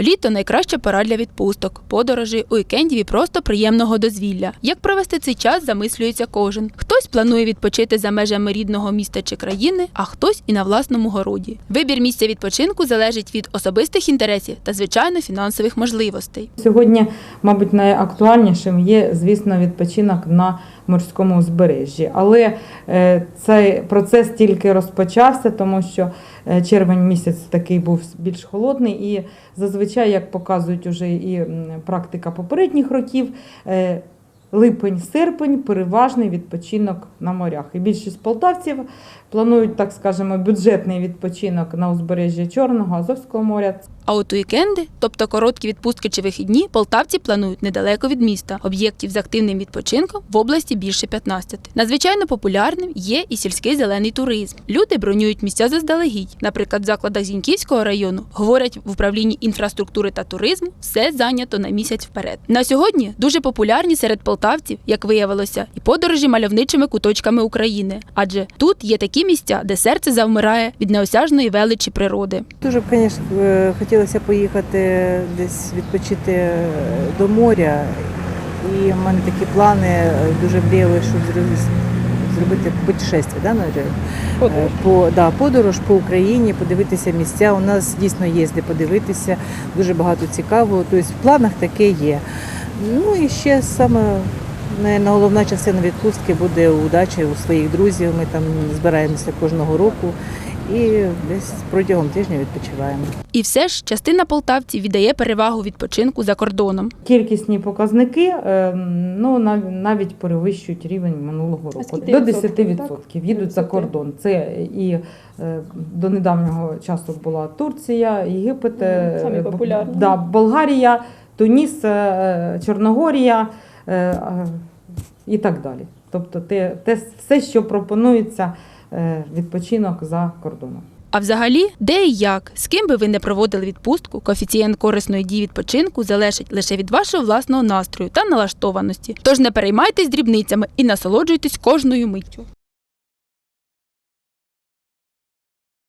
Літо найкраща пора для відпусток, подорожей, уікендів і просто приємного дозвілля. Як провести цей час, замислюється кожен. Хтось планує відпочити за межами рідного міста чи країни, а хтось і на власному городі. Вибір місця відпочинку залежить від особистих інтересів та, звичайно, фінансових можливостей. Сьогодні, мабуть, найактуальнішим є, звісно, відпочинок на морському узбережжі. Але е, цей процес тільки розпочався, тому що е, червень місяць такий був більш холодний, і зазвичай, як показують уже і практика попередніх років, е, липень-серпень переважний відпочинок на морях. І більшість полтавців планують, так скажемо, бюджетний відпочинок на узбережжі Чорного, Азовського моря. А от уікенди, тобто короткі відпустки чи вихідні, полтавці планують недалеко від міста. Об'єктів з активним відпочинком в області більше 15. Надзвичайно популярним є і сільський зелений туризм. Люди бронюють місця заздалегідь. Наприклад, в закладах Зіньківського району говорять в управлінні інфраструктури та туризму, все зайнято на місяць вперед. На сьогодні дуже популярні серед полтавців, як виявилося, і подорожі мальовничими куточками України, адже тут є такі місця, де серце завмирає від неосяжної величі природи. Дуже звісно, е, хотілося поїхати десь відпочити е, до моря. І в мене такі плани е, дуже мріяли, щоб зробити- путешествие, да, Надя? Е, По, да, подорож по Україні, подивитися місця. У нас дійсно є де подивитися, дуже багато цікавого. Тобто в планах таке є. Ну і ще саме наверно, головна частина відпустки буде удача у своїх друзів. Ми там збираємося кожного року і десь протягом тижня відпочиваємо. І все ж частина полтавців віддає перевагу відпочинку за кордоном. Кількісні показники е, ну, навіть перевищують рівень минулого року. До відсотків, 10% так? їдуть за кордон. Це і е, до недавнього часу була Турція, Єгипет, е, самі популярні. Да, Болгарія, Туніс, е, Чорногорія і так далі. Тобто те, те все, що пропонується відпочинок за кордоном. А взагалі, де і як, з ким би ви не проводили відпустку, коефіцієнт корисної дії відпочинку залежить лише від вашого власного настрою та налаштованості. Тож не переймайтесь дрібницями і насолоджуйтесь кожною миттю.